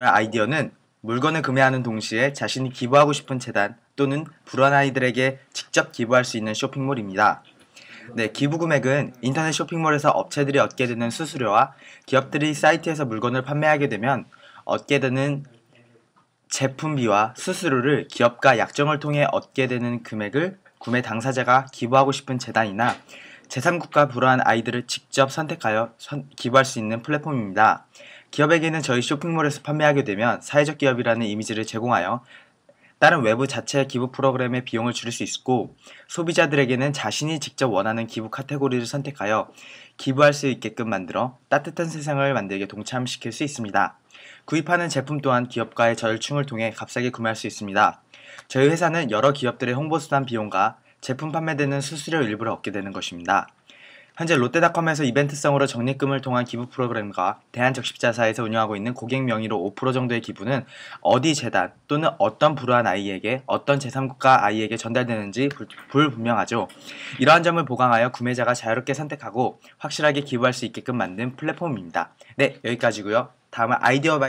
아이디어는 물건을 구매하는 동시에 자신이 기부하고 싶은 재단 또는 불우한 아이들에게 직접 기부할 수 있는 쇼핑몰입니다. 네, 기부 금액은 인터넷 쇼핑몰에서 업체들이 얻게 되는 수수료와 기업들이 사이트에서 물건을 판매하게 되면 얻게 되는 제품비와 수수료를 기업과 약정을 통해 얻게 되는 금액을 구매 당사자가 기부하고 싶은 재단이나 제3국가 불우한 아이들을 직접 선택하여 선, 기부할 수 있는 플랫폼입니다. 기업에게는 저희 쇼핑몰에서 판매하게 되면 사회적 기업이라는 이미지를 제공하여 다른 외부 자체 기부 프로그램의 비용을 줄일 수 있고 소비자들에게는 자신이 직접 원하는 기부 카테고리를 선택하여 기부할 수 있게끔 만들어 따뜻한 세상을 만들게 동참시킬 수 있습니다. 구입하는 제품 또한 기업과의 절충을 통해 값싸게 구매할 수 있습니다. 저희 회사는 여러 기업들의 홍보수단 비용과 제품 판매되는 수수료 일부를 얻게 되는 것입니다. 현재 롯데닷컴에서 이벤트성으로 적립금을 통한 기부 프로그램과 대한적십자사에서 운영하고 있는 고객 명의로 5% 정도의 기부는 어디 재단 또는 어떤 불우한 아이에게 어떤 제3국가 아이에게 전달되는지 불, 불분명하죠. 이러한 점을 보강하여 구매자가 자유롭게 선택하고 확실하게 기부할 수 있게끔 만든 플랫폼입니다. 네, 여기까지고요. 다음은 아이디어 바이